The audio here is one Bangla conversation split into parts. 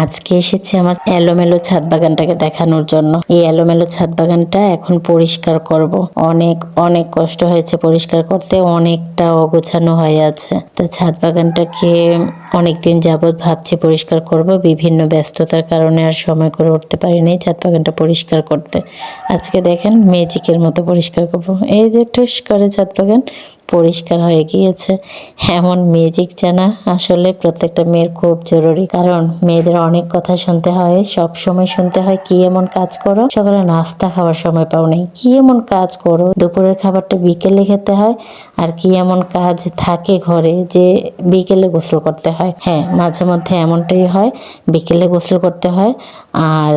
আজকে এসেছি আমার এলোমেলো ছাদ বাগানটাকে দেখানোর জন্য। এই এলোমেলো ছাদ বাগানটা এখন পরিষ্কার করব। অনেক অনেক কষ্ট হয়েছে পরিষ্কার করতে, অনেকটা অগোছানো হয়ে আছে। তো ছাদ বাগানটাকে অনেকদিন যাবৎ ভাবছি পরিষ্কার করব, বিভিন্ন ব্যস্ততার কারণে আর সময় করে উঠতে পারিনি ছাদ বাগানটা পরিষ্কার করতে। আজকে দেখেন ম্যাজিকের মতো পরিষ্কার করব। এই যে ঠুস করে ছাদ বাগান পরিষ্কার হয়ে গিয়েছে। এমন ম্যাজিক জানা আসলে প্রত্যেকটা মেয়ের খুব জরুরি। কারণ মেয়েদের অনেক কথা শুনতে হয় সব সময় শুনতে হয়, কি এমন কাজ করো? সকালে নাস্তা খাওয়ার সময় পাও নাই। কি এমন কাজ করো? দুপুরের খাবারটা বিকেলে খেতে হয়। আর কি এমন কাজ থাকে ঘরে যে বিকেলে গোসল করতে হয়? হ্যাঁ মাঝে মধ্যে এমনটাই হয়, বিকেলে গোসল করতে হয়। আর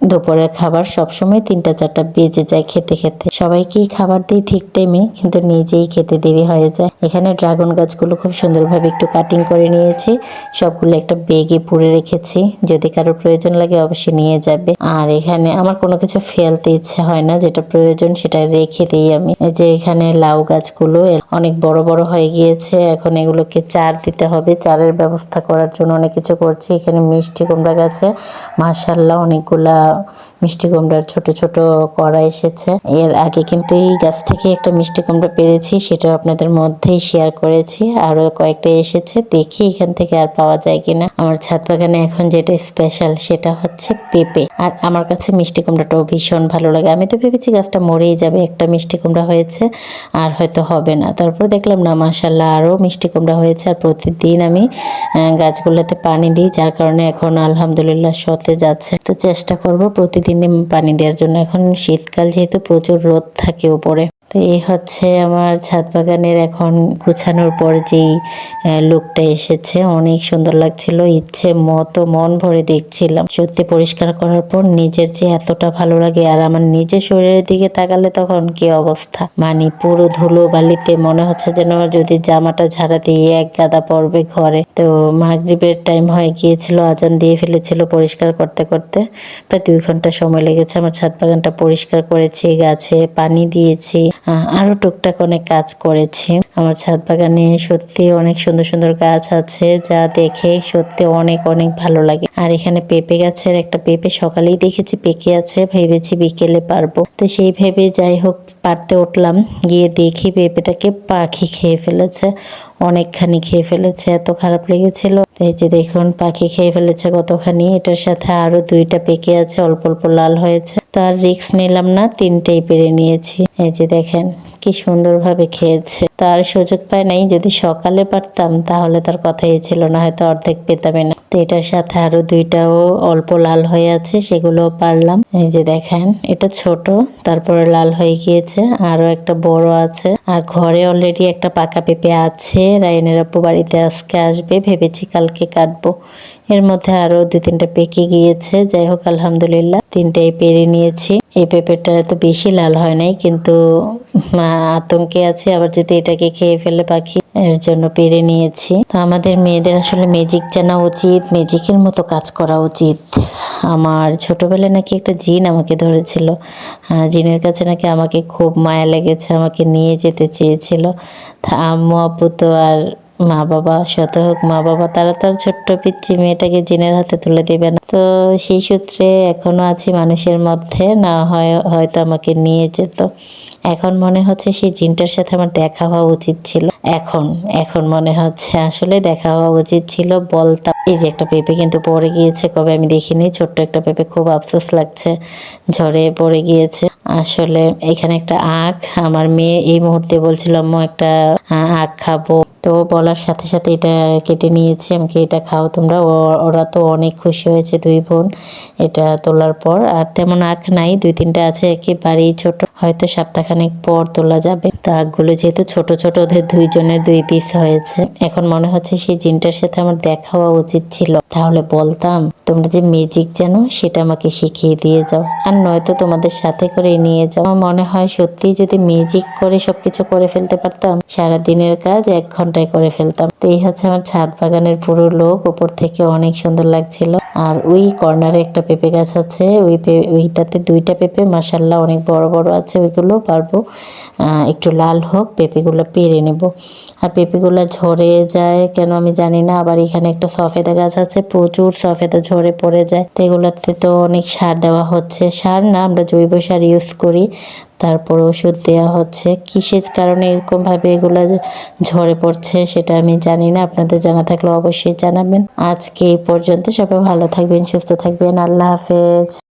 দুপুরের খাবার সবসময় তিনটা, চারটা বেজে যায় খেতে খেতে। সবাইকেই খাবার দিই ঠিক টাইমে কিন্তু নিজেই খেতে দেরি হয়ে যায়। এখানে ড্রাগন গাছগুলো খুব সুন্দরভাবে একটু কাটিং করে নিয়েছি। সবগুলো একটা বেগে পুড়ে রেখেছি। যদি কারোর প্রয়োজন লাগে অবশ্যই নিয়ে যাবে। আর এখানে আমার কোনো কিছু ফেলতে ইচ্ছে হয় না। যেটা প্রয়োজন সেটা রেখে দিই আমি। যে এখানে লাউ গাছগুলো অনেক বড় বড় হয়ে গিয়েছে। এখন এগুলোকে চার দিতে হবে। চারের ব্যবস্থা করার জন্য অনেক কিছু করছি। এখানে মিষ্টি কুমড়া গাছে মাশাল্লাহ অনেকগুলা Yeah. মিষ্টি কুমড়ার ছোট ছোট করা এসেছে। এর আগে কিন্তু এই গাছ থেকে একটা মিষ্টি কুমড়া পেরেছি, সেটাও আপনাদের মধ্যেই শেয়ার করেছি। আরও কয়েকটা এসেছে, দেখি এখান থেকে আর পাওয়া যায় কিনা। আমার ছাদ বাগানে এখন যেটা স্পেশাল সেটা হচ্ছে পেঁপে। আর আমার কাছে মিষ্টি কুমড়াটাও ভীষণ ভালো লাগে। আমি তো ভেবেছি গাছটা মরেই যাবে, একটা মিষ্টি কুমড়া হয়েছে, আর হয়তো হবে না। তারপর দেখলাম, না মাসাল্লাহ আরও মিষ্টি কুমড়া হয়েছে। আর প্রতিদিন আমি গাছগুলোতে পানি দিই, যার কারণে এখন আলহামদুলিল্লাহ সতেজ আছে। তো চেষ্টা করব প্রতিদিনই পানি দেওয়ার জন্য। এখন শীতকাল যেহেতু প্রচুর রোদ থাকে উপরে। তো এই হচ্ছে আমার ছাদ বাগানের এখন গুছানোর পর যেই লোকটা এসেছে, অনেক সুন্দর লাগছিল, ইচ্ছে মতো মন ভরে দেখছিলাম। সত্যি পরিষ্কার করার পর নিজের যে এতটা ভালো লাগে আর আমার নিজের শরীরের দিকে তাকালে তখন কি অবস্থা? মানে পুরো ধুলো বালিতে মনে হচ্ছে যেন যদি জামাটা ঝাড়া দিয়ে এক গাদা পড়বে ঘরে। তো মাগরিবের টাইম হয়ে গিয়েছিল, আজান দিয়ে ফেলেছিল পরিষ্কার করতে করতে। প্রায় দুই ঘণ্টা সময় লেগেছে, আমার ছাদ বাগানটা পরিষ্কার করেছি, গাছে পানি দিয়েছি। আহ, আরও টুকটাক অনেক কাজ করেছি। আমার ছাদ বাগানে সত্যি অনেক সুন্দর সুন্দর গাছ আছে যা দেখে সত্যি অনেক অনেক ভালো লাগে। আর এখানে পেঁপে গাছের একটা পেঁপে সকালেই দেখেছি পেকে আছে ভেবেছি বিকেলে পারব। তো সেই ভেবে যাই হোক পারতে উঠলাম। গিয়ে দেখি পেঁপেটাকে পাখি খেয়ে ফেলেছে অনেকখানি খেয়ে ফেলেছে। এত খারাপ লেগেছিল। এই যে দেখুন পাখি খেয়ে ফেলেছে কতখানি। এটার সাথে আরও দুইটা পেকে আছে অল্প অল্প লাল হয়েছে। তার রিক্স নিলাম না, তিনটেই পেরে নিয়েছি। এই যে দেখেন, কি সুন্দরভাবে খেয়েছে তার সুযোগ পায় নাই, যদি সকালে পারতাম, তাহলে তার কথাই ছিল না, হয়তো অর্ধেক পেতামে না। তো এটার সাথে আরও দুইটাও অল্প লাল হয়ে আছে, সেগুলোও পারলাম। এই যে দেখেন, এটা ছোট, তারপরে লাল হয়ে গিয়েছে, আরও একটা বড় আছে। আর ঘরে অলরেডি একটা পাকা পেঁপে আছে, রায়নের আপু বাড়িতে আজকে আসবে, ভেবেছি কালকে কাটবো। এর মধ্যে আরও দু তিনটা পেকে গিয়েছে। যাই হোক, আলহামদুলিল্লাহ তিনটাই পেরে নিয়েছি। এই পেঁপেটা তো বেশি লাল হয় নাই, কিন্তু আতঙ্কে আছে। আবার যদি এটাকে খেয়ে ফেলে পাখি, এর জন্য পেরে নিয়েছি। তো আমাদের মেয়েদের আসলে ম্যাজিক জানা উচিত ম্যাজিকের মতো কাজ করা উচিত। আমার ছোটবেলায় নাকি একটা জিন আমাকে ধরেছিল। জিনের কাছে নাকি আমাকে খুব মায়া লেগেছে, আমাকে নিয়ে যেতে চেয়েছিল। তা আম্মু, আপু তো আর মা বাবা শত হোক মা বাবা, তারা তো আর ছোট্ট পিচ্ছি মেয়েটাকে জিনের হাতে তুলে দেবে না। তো সেই সূত্রে এখনও আছি মানুষের মধ্যে, না হয় হয়তো আমাকে নিয়ে যেত। এখন মনে হচ্ছে সেই জিনটার সাথে আমার দেখা হওয়া উচিত ছিল। এখন এখন মনে হচ্ছে আসলে দেখা হওয়া উচিত ছিল বলতাম। এই যে একটা পেঁপে কিন্তু পড়ে গিয়েছে, কবে আমি দেখিনি, ছোট্ট একটা পেঁপে খুব আফসোস লাগছে ঝড়ে পড়ে গিয়েছে। আসলে এখানে একটা আখ, আমার মেয়ে এই মুহূর্তে বলছিল একটা আখ খাব। তো বলার সাথে সাথে এটা কেটে নিয়েছি, আমাকে এটা খাও তোমরা। ওরা তো অনেক খুশি হয়েছে দুই বোন, এটা তোলার পর। আর তেমন আখ নাই, দুই তিনটা আছে একেবারেই ছোট। হয়তো সপ্তাহখানেক পর তোলা যাবে। তো আখগুলো যেহেতু ছোট ছোট, ওদের দুইজনের দুই পিস হয়েছে। এখন মনে হচ্ছে সেই জিনটার সাথে আমার দেখা হওয়া উচিত ছিল। তাহলে বলতাম, তোমরা যে ম্যাজিক জানো সেটা আমাকে শিখিয়ে দিয়ে যাও। আর নয়তো তোমাদের সাথে করে নিয়ে যাও। মনে হয় সত্যি যদি ম্যাজিক করে সবকিছু করে ফেলতে পারতাম সারা দিনের কাজ এক ঘণ্টা পুরোটাই করে ফেলতাম। তো এই হচ্ছে আমার ছাদ বাগানের পুরো লোক উপর থেকে অনেক সুন্দর লাগছিল। আর ওই কর্নারে একটা পেঁপে গাছ আছে, ওই ওইটাতে দুইটা পেঁপে মাসাল্লাহ অনেক বড় বড় আছে, ওইগুলো পারব। একটু লাল হোক, পেঁপেগুলো পেরে নেব। আর পেঁপেগুলো ঝরে যায় কেন আমি জানি না, আবার এখানে একটা সফেদা গাছ আছে, প্রচুর সফেদা ঝরে পড়ে যায়। তো এগুলোতে তো অনেক সার দেওয়া হচ্ছে। সার না, আমরা জৈব সার ইউজ করি। তারপর ওষুধ দেওয়া হচ্ছে। কিসের কারণে এরকমভাবে এগুলো ঝরে পড়ছে সেটা আমি জানি না। আপনাদের জানা থাকলে অবশ্যই জানাবেন। আজকে এই পর্যন্ত সবাই ভালো থাকবেন, সুস্থ থাকবেন। আল্লাহ হাফেজ।